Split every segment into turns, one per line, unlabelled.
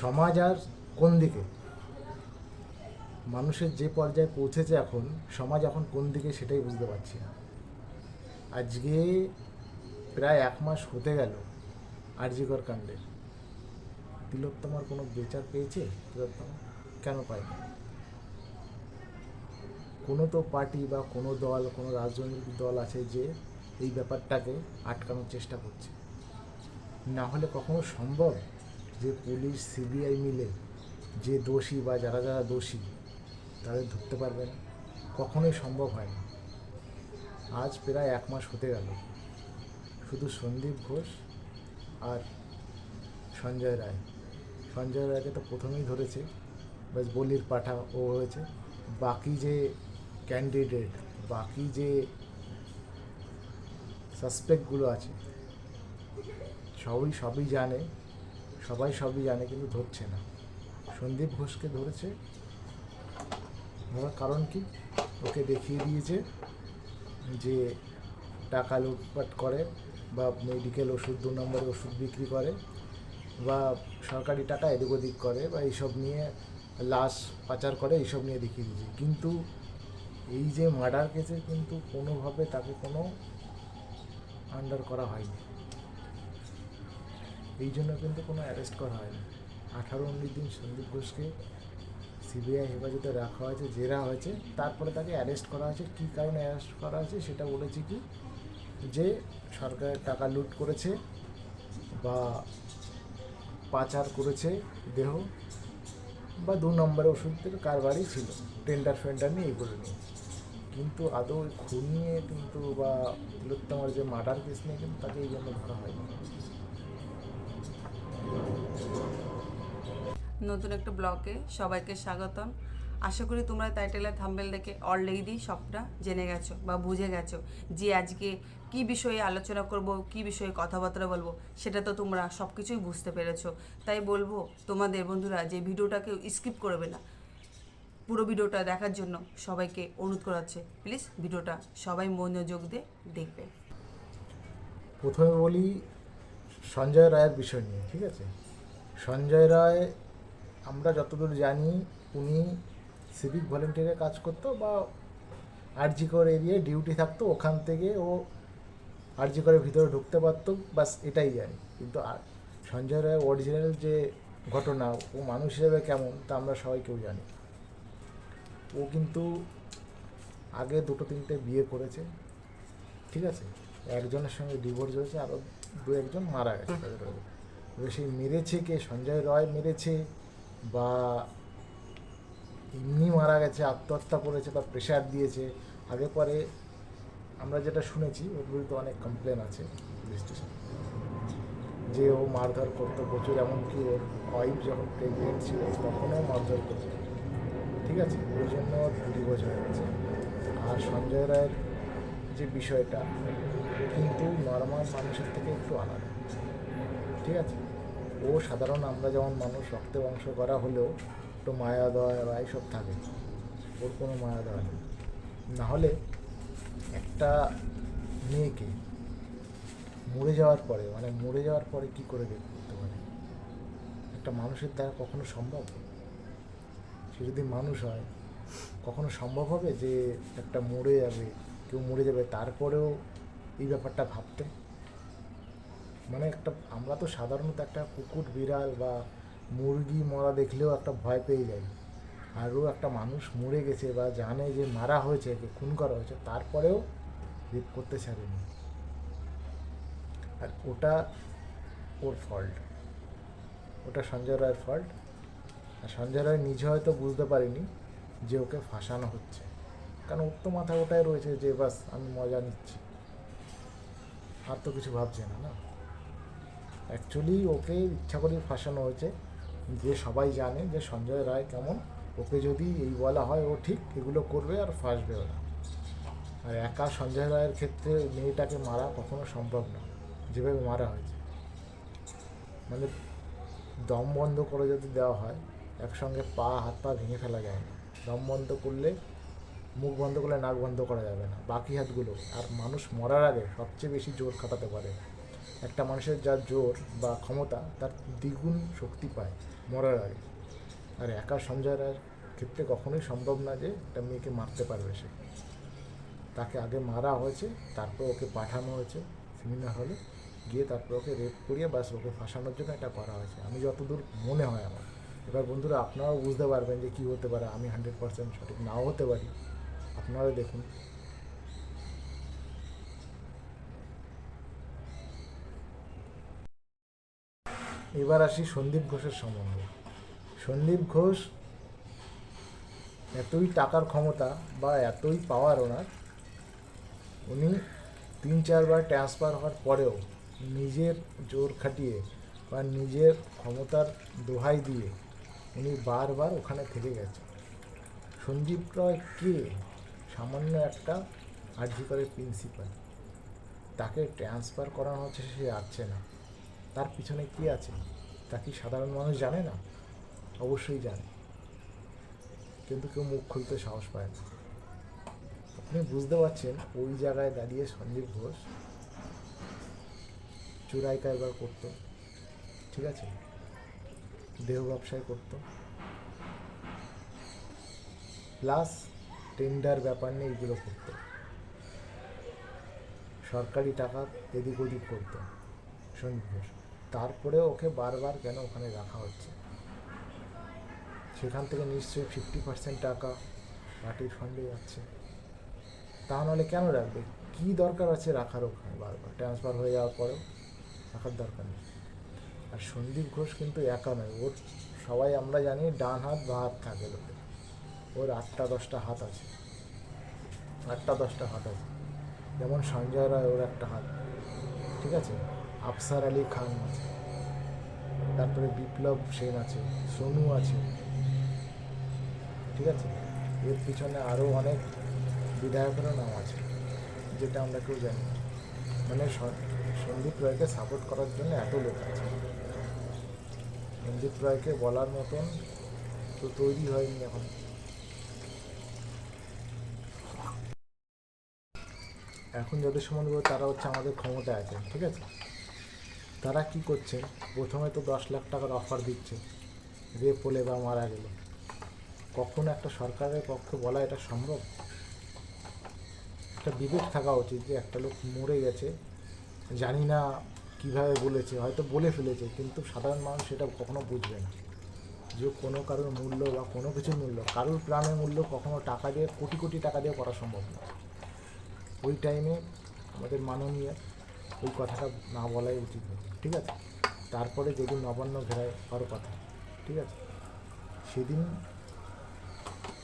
সমাজ আর কোন দিকে? মানুষের যে পর্যায়ে পৌঁছেছে এখন, সমাজ এখন কোন দিকে সেটাই বুঝতে পারছি না। আজকে প্রায় এক মাস হতে গেল আরজিকর কাণ্ডের তিলোত্তমার কোনো বিচার পেয়েছে তিলোত্তমা? কেন পায়নি? কোনো তো পার্টি বা কোনো দল, কোনো রাজনৈতিক দল আছে যে এই ব্যাপারটাকে আটকানোর চেষ্টা করছে। না হলে কখনো সম্ভব যে পুলিশ, সিবিআই মিলে যে দোষী বা যারা যারা দোষী, তাদের ধরতে পারবে না। কখনোই সম্ভব হয় না। আজ প্রায় এক মাস হতে গেল। শুধু সন্দীপ ঘোষ আর সঞ্জয় রায়। সঞ্জয় রায়কে তো প্রথমেই ধরেছে। ব্যাস বলির পাঠা ও হয়েছে। বাকি যে ক্যান্ডিডেট বাকি যে সাসপেক্টগুলো আছে, সবই সবই জানে। সবাই সবই জানে, কিন্তু ধরছে না। সন্দীপ ঘোষকে ধরেছে। ধরার কারণ কি? ওকে দেখিয়ে দিয়েছে যে টাকা লুটপাট করে বা মেডিকেল ওষুধ, দু নম্বরে ওষুধ বিক্রি করে বা সরকারি টাকা এদিক ওদিক করে বা এইসব নিয়ে লাশ পাচার করে, এইসব নিয়ে দেখিয়ে দিয়েছে। কিন্তু এই যে মার্ডার কেসে কিন্তু কোনোভাবে তাকে কোনো আন্ডার করা হয়নি। এই জন্য কিন্তু কোনো অ্যারেস্ট করা হয়নি। আঠারো উনিশ দিন সন্দীপ ঘোষকে সিবিআই হেফাজতে রাখা হয়েছে, জেরা হয়েছে, তারপরে তাকে অ্যারেস্ট করা হয়েছে। কী কারণে অ্যারেস্ট করা হয়েছে সেটা বলেছে কি? যে সরকারের টাকা লুট করেছে বা পাচার করেছে দেহ বা দু নম্বরে ওষুধের কারবারই ছিল টেন্ডার ফেন্ডার নিয়ে এগুলো নিয়ে কিন্তু আদৌ খুন নিয়ে কিন্তু বা তিলোত্তমার যে মার্ডার কেস নিয়ে কিন্তু তাকে এই জন্য ধরা হয়নি।
নতুন একটা ব্লগে সবাইকে স্বাগতম। আশা করি তোমরা টাইটেলের থাম্বেল দেখে অলরেডি সবটা জেনে গেছো বা বুঝে গেছো যে আজকে কি বিষয়ে আলোচনা করব, কি বিষয়ে কথাবার্তা বলব, সেটা তো তোমরা সব কিছুই বুঝতে পেরেছ। তাই বলব তোমাদের বন্ধুরা যে ভিডিওটাকে স্কিপ করবে না। পুরো ভিডিওটা দেখার জন্য সবাইকে অনুরোধ করাচ্ছে প্লিজ ভিডিওটা সবাই মনোযোগ দিয়ে দেখবে।
প্রথমে বলি সঞ্জয় রায়ের বিষয় নিয়ে, ঠিক আছে? সঞ্জয় রায় আমরা যতদূর জানি উনি সিভিক ভলেন্টিয়ারে কাজ করতো বা আরজিকর এরিয়ায় ডিউটি থাকতো ওখান থেকে ও আরজিকরের ভিতরে ঢুকতে পারতো বাস এটাই জানি। কিন্তু আর সঞ্জয় রায় অরিজিনাল যে ঘটনা ও মানুষ হিসেবে কেমন তা আমরা সবাই কেউ জানি ও কিন্তু আগে দুটো তিনটে বিয়ে করেছে ঠিক আছে? একজনের সঙ্গে ডিভোর্স হয়েছে আরও দু একজন মারা গেছে। তাদের সেই মেরেছে কে? সঞ্জয় রয় মেরেছে। বা এমনি মারা গেছে, আত্মহত্যা করেছে বা প্রেশার দিয়েছে। আগে পরে আমরা যেটা শুনেছি, ওর বিরুদ্ধে অনেক কমপ্লেন আছে পুলিশ স্টেশনে যে ও মারধর করতো প্রচুর, এমনকি ওর ওয়াইফ যখন প্রেগনেন্ট ছিল, তখনও মারধর করতো। ঠিক আছে? ওই জন্য ডিভোর্স হয়ে গেছে। আর সঞ্জয় রায়ের যে বিষয়টা, কিন্তু নর্মাল মানুষের থেকে একটু আলাদা। ঠিক আছে? ও সাধারণ আমরা যেমন মানুষ, রক্তে বংশ করা হলেও একটু মায়া, দয়া বা এইসব থাকে। ওর কোনো মায়া, দয়া নেই। নাহলে একটা মেয়েকে মরে যাওয়ার পরে মানে মরে যাওয়ার পরে কি করে করতে পারে? একটা মানুষের দ্বারা কখনো সম্ভব? সে যদি মানুষ হয়, কখনো সম্ভব হবে যে একটা মরে যাবে, কেউ মরে যাবে, তারপরেও এই ব্যাপারটা ভাবতে? মানে একটা, আমরা তো সাধারণত একটা কুকুর, বিড়াল বা মুরগি মরা দেখলেও একটা ভয় পেয়ে যাই। আরও একটা মানুষ মরে গেছে বা জানে যে মারা হয়েছে খুন করা হয়েছে, তারপরেও রেপ করতে ছাড়েনি। আর ওটা ওর ফল্ট ওটা সঞ্জয় রায়ের ফল্ট আর সঞ্জয় রায় নিজে হয়তো বুঝতে পারেনি যে ওকে ফাঁসানো হচ্ছে। কারণ ওর তো মাথা ওটাই রয়েছে যে বাস আমি মজা নিচ্ছি। আর তো কিছু ভাবছে না না? অ্যাকচুয়ালি ওকে ইচ্ছা করেই ফাঁসানো হয়েছে। যে সবাই জানে যে সঞ্জয় রায় কেমন। ওকে যদি এই বলা হয়, ও ঠিক, এগুলো করবে আর ফাঁসবে ওরা। আর একা সঞ্জয় রায়ের ক্ষেত্রে মেয়েটাকে মারা কখনো সম্ভব না, যেভাবে মারা হয়েছে। মানে দম বন্ধ করে যদি দেওয়া হয়, একসঙ্গে পা, হাত, পা ভেঙে ফেলা যায় না। দম বন্ধ করলে, মুখ বন্ধ করলে নাক বন্ধ করা যাবে না। বাকি হাতগুলো, আর মানুষ মরার আগে সবচেয়ে বেশি জোর খাটাতে পারে। একটা মানুষের যা জোর বা ক্ষমতা, তার দ্বিগুণ শক্তি পায় মরার আগে। আর একা সঞ্জয় রায়ের ক্ষেত্রে কখনোই সম্ভব না যে একটা মেয়েকে মারতে পারবে সে। তাকে আগে মারা হয়েছে, তারপর ওকে পাঠানো হয়েছে সেমিনার হলে। গিয়ে তারপর ওকে রেপ করিয়ে বাস ওকে ফাঁসানোর জন্য এটা করা হয়েছে। আমি যতদূর মনে হয় আমার। এবার বন্ধুরা, আপনারাও বুঝতে পারবেন যে কী হতে পারে। আমি হান্ড্রেড পার্সেন্ট সঠিক নাও হতে পারি। আপনারা দেখুন। এবার আসি সন্দীপ ঘোষের সম্বন্ধে সন্দীপ ঘোষ এতই টাকার ক্ষমতা বা এতই পাওয়ার ওনার, উনি তিন চারবার ট্রান্সফার হওয়ার পরেও নিজের জোর খাটিয়ে বা নিজের ক্ষমতার দোহাই দিয়ে উনি বারবার ওখানে থেকে গেছে সঞ্জীব রয় কে? সামান্য একটা আর্জিকরের প্রিন্সিপাল তাকে ট্রান্সফার করানো হচ্ছে সে আসছে না তার পিছনে কি আছে? তা কি সাধারণ মানুষ জানে না? অবশ্যই জানে। কিন্তু কেউ মুখ খুলতে সাহস পায় না। আপনি বুঝতে পারছেন ওই জায়গায় দাঁড়িয়ে সন্দীপ ঘোষ চোরাই কারবার করতো, ঠিক আছে? দেহ ব্যবসায় করতো। প্লাস টেন্ডার ব্যাপার নিয়ে এগুলো করতো। সরকারি টাকা এদিক ওদিক করতো। সন্দীপ ঘোষ। তারপরে ওকে বারবার কেন ওখানে রাখা হচ্ছে? সেখান থেকে নিশ্চয়ই ফিফটি পার্সেন্ট টাকা পার্টির ফান্ডে যাচ্ছে। তা নাহলে কেন রাখবে? কী দরকার আছে রাখার ওখানে? বারবার ট্রান্সফার হয়ে যাওয়ার পরেও রাখার দরকার নেই। আর সন্দীপ ঘোষ কিন্তু একা নয়। ওর সবাই আমরা জানি ডান হাত বা হাত থাকে লোকের। ওর আটটা দশটা হাত আছে। আটটা দশটা হাত আছে। যেমন সঞ্জয় রায় ওর একটা হাত। ঠিক আছে? আফসার আলী খান আছে তারপরে বিপ্লব সেন আছে, সোনু আছে, ঠিক আছে? এর পিছনে আরও অনেক বিধায়কেরও নাম আছে, যেটা আমরা কেউ জানি মানে সন্দীপ রায়কে সাপোর্ট করার জন্য এত লোক আছে। সন্দীপ রায়কে বলার মতন তো তৈরি হয়নি এখন। এখন যাদের সম্বন্ধে তারা হচ্ছে আমাদের ক্ষমতায় আছে, ঠিক আছে? তারা কি করছে? প্রথমে তো দশ লাখ টাকার অফার দিচ্ছে। রেপ হলে বা মারা গেলে। কখনো একটা সরকারের পক্ষে বলা এটা সম্ভব? একটা বিবেক থাকা উচিত যে একটা লোক মরে গেছে, জানি না কীভাবে বলেছে, হয়তো বলে ফেলেছে, কিন্তু সাধারণ মানুষ সেটা কখনো বুঝবে না। যে কোনো কারোর মূল্য বা কোনো কিছুর মূল্য, কারোর প্রাণের মূল্য কখনো টাকা দিয়ে, কোটি কোটি টাকা দিয়ে করা সম্ভব না। ওই টাইমে আমাদের মাননীয় ওই কথাটা না বলাই উচিত ঠিক আছে? তারপরে যদি নবান্ন ঘেরায় কারও কথা, ঠিক আছে? সেদিন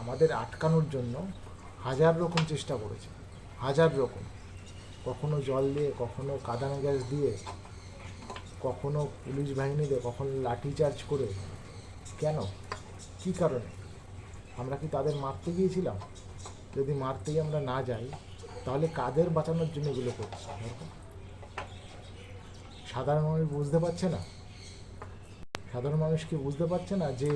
আমাদের আটকানোর জন্য হাজার রকম চেষ্টা করেছে, হাজার রকম। কখনো জল দিয়ে, কখনো কাদানো গ্যাস দিয়ে, কখনো পুলিশ বাহিনী দিয়ে কখনো লাঠিচার্জ করে। কেন? কী কারণে? আমরা কি তাদের মারতে গিয়েছিলাম? যদি মারতেই আমরা না যাই, তাহলে কাদের বাঁচানোর জন্য এগুলো করছি? সাধারণ মানুষ বুঝতে পারছে না। সাধারণ মানুষ কি বুঝতে পারছে না যে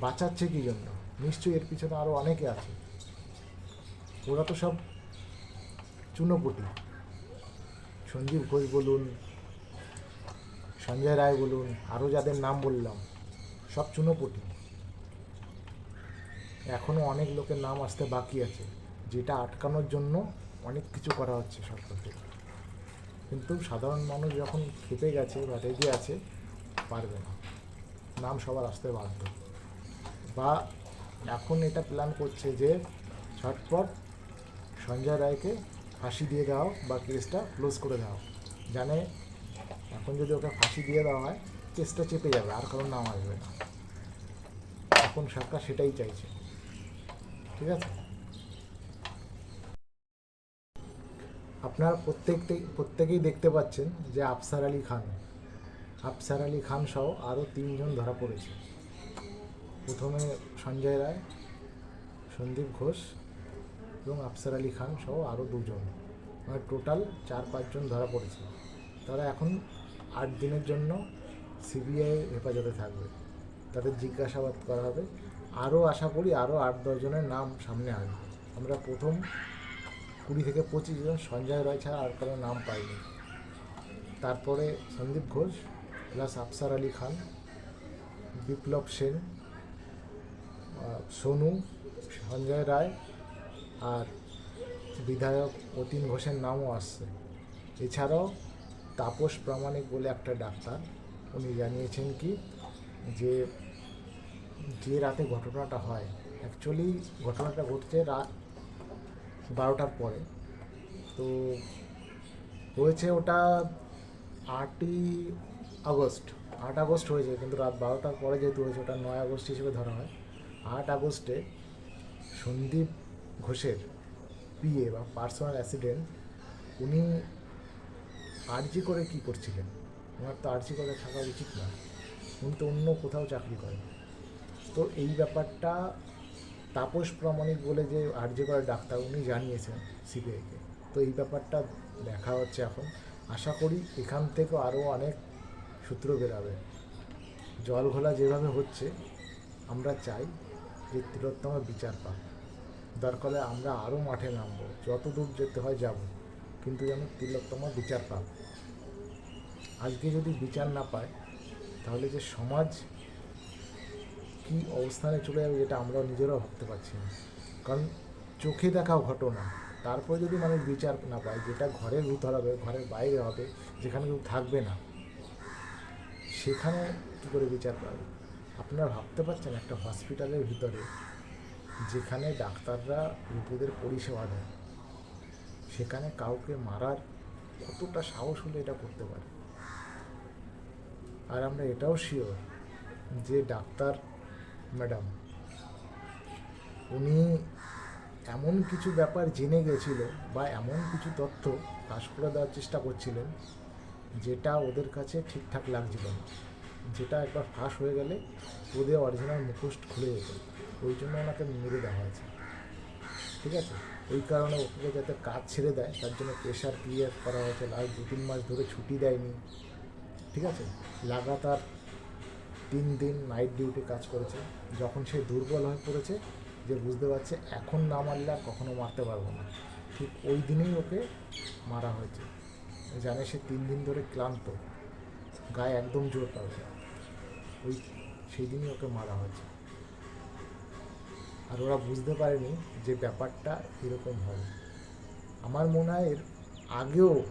বাঁচাচ্ছে কি জন্য? নিশ্চয়ই এর পিছনে আরও অনেকে আছে। ওরা তো সব চুনোপুটি সঞ্জীব ঘোষ বলুন, সঞ্জয় রায় বলুন আরও যাদের নাম বললাম, সব চুনোপুটি এখনও অনেক লোকের নাম আসতে বাকি আছে। যেটা আটকানোর জন্য অনেক কিছু করা হচ্ছে সরকার থেকে। কিন্তু সাধারণ মানুষ যখন খেপে গেছে বা রেগে আছে, পারবে না। নাম সবার আসতে বাধ্য। বা এখন এটা প্ল্যান করছে যে ঝটপট সঞ্জয় রায়কে ফাঁসি দিয়ে হোক বা কেসটা ক্লোজ করে হোক। জানে এখন যদি ওকে ফাঁসি দিয়ে দেওয়া হয়, কেসটা চেপে যাবে, আর কারোর নাম আসবে না। এখন সরকার সেটাই চাইছে। ঠিক আছে? আপনারা প্রত্যেকটাই প্রত্যেকেই দেখতে পাচ্ছেন যে আফসার আলী খান। আফসার আলী খান সহ আরও তিনজন ধরা পড়েছে। প্রথমে সঞ্জয় রায়, সন্দীপ ঘোষ এবং আফসার আলী খান সহ আরও দুজন। মানে টোটাল চার পাঁচজন ধরা পড়েছে। তারা এখন আট দিনের জন্য সিবিআই হেফাজতে থাকবে। তাদের জিজ্ঞাসাবাদ করা হবে। আরও আশা করি আরও আট দশজনের নাম সামনে আসবে। আমরা প্রথম কুড়ি থেকে পঁচিশ জন সঞ্জয় রায় ছাড়া আর কারও নাম পাইনি। তারপরে সন্দীপ ঘোষ, প্লাস আফসার আলী খান, বিপ্লব সেন সোনু, সঞ্জয় রায় আর বিধায়ক অতীন ঘোষের নামও আসছে। এছাড়াও তাপস প্রামাণিক বলে একটা ডাক্তার, উনি জানিয়েছেন কি যে যে রাতে ঘটনাটা হয় অ্যাকচুয়ালি ঘটনাটা ঘটছে রাত বারোটার পরে। তো হয়েছে ওটা আটই আগস্ট, আট আগস্ট হয়েছে কিন্তু রাত বারোটার পরে যেহেতু হয়েছে ওটা নয় আগস্ট হিসেবে ধরা হয়। আট আগস্টে সন্দীপ ঘোষের পিএ বা পার্সোনাল অ্যাসিডেন্ট, উনি আর্জি করে কি করছিলেন? ওনার তো আর্জি করে থাকা উচিত না। উনি তো অন্য কোথাও চাকরি করেন। তো এই ব্যাপারটা তাপস প্রামাণিক বলে যে আর্জি করে ডাক্তার উনি জানিয়েছেন সিবিআইকে। তো এই ব্যাপারটা দেখা হচ্ছে এখন। আশা করি এখান থেকে আরও অনেক সূত্র বেরাবে। জল ঘোলা যেভাবে হচ্ছে, আমরা চাই যে তিলোত্তমা বিচার পাক। দরকার আমরা আরও মাঠে নামবো। যত দূর যেতে হয় যাব, কিন্তু যেন তিলোত্তমা বিচার পাক। আজকে যদি বিচার না পায়, তাহলে যে সমাজ কি অবস্থানে চলে যাবে যেটা আমরাও নিজেরাও ভাবতে পারছি না। কারণ চোখে দেখা ঘটনা। তারপরে যদি মানুষ বিচার না পায়, যেটা ঘরের ভিতর হবে ঘরের বাইরে হবে, যেখানে কেউ থাকবে না, সেখানে কী করে বিচার পাবে? আপনারা ভাবতে পারছেন একটা হসপিটালের ভিতরে, যেখানে ডাক্তাররা রোগীদের পরিষেবা দেয়, সেখানে কাউকে মারার কতটা সাহস হলে এটা করতে পারে? আর আমরা এটাও শিওর যে ডাক্তার ম্যাডাম। উনি এমন কিছু ব্যাপার জেনে গেছিল বা এমন কিছু তথ্য ফাঁস করে দেওয়ার চেষ্টা করছিলেন যেটা ওদের কাছে ঠিকঠাক লাগছিল না। যেটা একবার ফাঁস হয়ে গেলে ওদের অরিজিনাল মুখোশ খুলে যেত। ওই জন্য ওনাকে মেরে দেওয়া হয়েছে। ঠিক আছে? ওই কারণে ওকে যাতে কাজ ছেড়ে দেয়, তার জন্য প্রেশার ক্লিয়ার করা হয়েছে। লাস্ট দু তিন মাস ধরে ছুটি দেয়নি। ঠিক আছে? লাগাতার তিন দিন নাইট ডিউটি কাজ করেছে। যখন সে দুর্বল হয়ে পড়েছে, যে বুঝতে পারছে এখন না মারলে আর কখনো মারতে পারব না। ঠিক ওই দিনেই ওকে মারা হয়েছে। জানে সে তিন দিন ধরে ক্লান্ত। গায়ে একদম জোর পাবে। ওই সেই দিনই ওকে মারা হয়েছে। আর ওরা বুঝতে পারেনি যে ব্যাপারটা এরকম হবে। আমার মনে হয় এর আগেও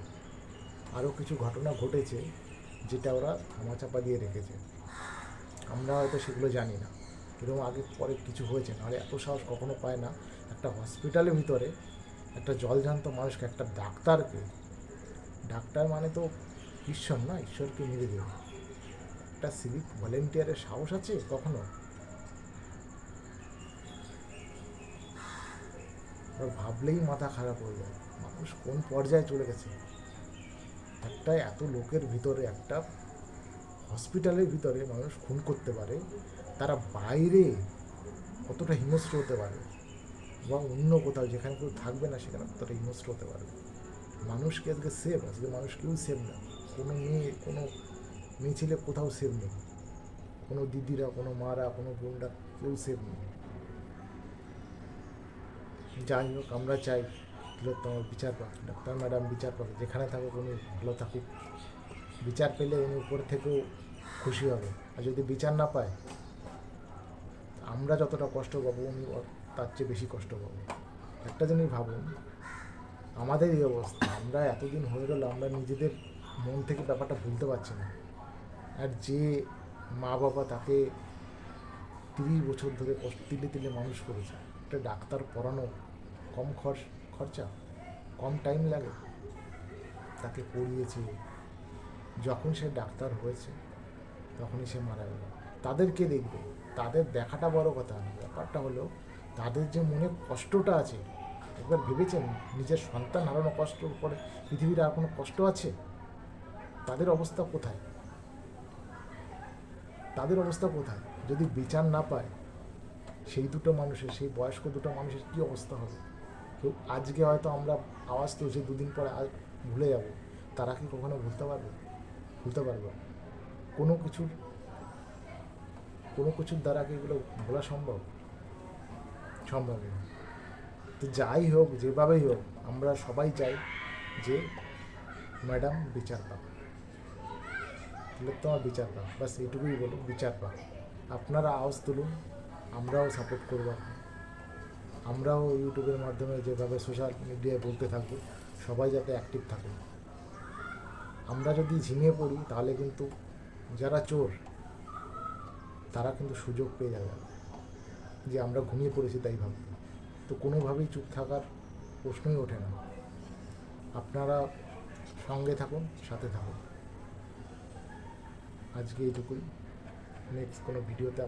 আরও কিছু ঘটনা ঘটেছে, যেটা ওরা ধামাচাপা দিয়ে রেখেছে। আমরা হয়তো সেগুলো জানি না। এরকম আগে পরে কিছু হয়েছে, নাহলে এত সাহস কখনো পায় না। একটা হসপিটালের ভিতরে একটা জলজান্ত মানুষকে, একটা ডাক্তারকে, ডাক্তার মানে তো ঈশ্বর না, ঈশ্বরকে মেরে দেবে একটা সিভিক ভলেন্টিয়ারের সাহস আছে কখনো? ভাবলেই মাথা খারাপ হয়ে যায়। মানুষ কোন পর্যায়ে চলে গেছে? একটা এত লোকের ভিতরে একটা হসপিটালের ভিতরে মানুষ খুন করতে পারে, তারা বাইরে কতটা হিংস্র হতে পারে বা অন্য কোথাও যেখানে কেউ থাকবে না সেখানে কতটা হিংস্র হতে পারবে মানুষকে আজকে সেভ আজকে মানুষ কেউ সেভ না। কোনো মেয়ে কোনো মেয়ে ছেলে কোথাও সেভ নেই। কোনো দিদিরা, কোনো মারা, কোনো বোনরা কেউ সেভ নেই। যাই হোক, আমরা চাই তিলোত্তম বিচার পাক, ডাক্তার, ম্যাডাম বিচার পাক, যেখানে থাকুক উনি ভালো থাকুক। বিচার পেলে উনি উপর থেকেও খুশি হবে। আর যদি বিচার না পায়, আমরা যতটা কষ্ট পাবো, উনি তার চেয়ে বেশি কষ্ট পাবো। একটা জিনিস ভাবুন, আমাদের এই অবস্থা, আমরা এতদিন হয়ে গেল, আমরা নিজেদের মন থেকে ব্যাপারটা ভুলতে পারছি না। আর যে মা বাবা তাকে তিরিশ বছর ধরে তিলে তিলে মানুষ করেছে, একটা ডাক্তার পড়ানো কম খরচ, খরচা, কম টাইম লাগে। তাকে পড়িয়েছে যখন সে ডাক্তার হয়েছে, তখনই সে মারা গেল। তাদেরকে দেখবে, তাদের দেখাটা বড় কথা না ব্যাপারটা হলো, তাদের যে মনে কষ্টটা আছে, একবার ভেবেছেন নিজের সন্তান হারানো কষ্টর পরে পৃথিবীর আর কোনো কষ্ট আছে? তাদের অবস্থা কোথায়? তাদের অবস্থা কোথায়? যদি বিচার না পায়, সেই দুটো মানুষের, সেই বয়স্ক দুটো মানুষের কী অবস্থা হবে? কেউ আজকে হয়তো আমরা আওয়াজ তো তুলছি, দুদিন পরে ভুলে যাব। তারা কি কখনো ভুলতে পারবে? ভুলতে পারবে। না। কোনো কিছুর কোনো কিছুর দ্বারা কি এগুলো ভোলা সম্ভব? সম্ভব না তো যাই হোক, যেভাবেই হোক, আমরা সবাই চাই যে ম্যাডাম বিচার পাক। তাহলে তো আমার বিচার পাক। বাস এইটুকুই বলুন বিচার পাক। আপনারা আওয়াজ তুলুন, আমরাও সাপোর্ট করব আমরাও ইউটিউবের মাধ্যমে যেভাবে সোশ্যাল মিডিয়ায় বলতে থাকব সবাই যাতে অ্যাক্টিভ থাকে। আমরা যদি ঝিমিয়ে পড়ি, তাহলে কিন্তু যারা চোর, তারা কিন্তু সুযোগ পেয়ে যাবে। যে আমরা ঘুমিয়ে পড়েছি তাই ভাববে তো কোনোভাবেই চুপ থাকার প্রশ্নই ওঠে না। আপনারা সঙ্গে থাকুন, সাথে থাকুন। আজকে এইটুকুই। নেক্সট কোনো ভিডিওতে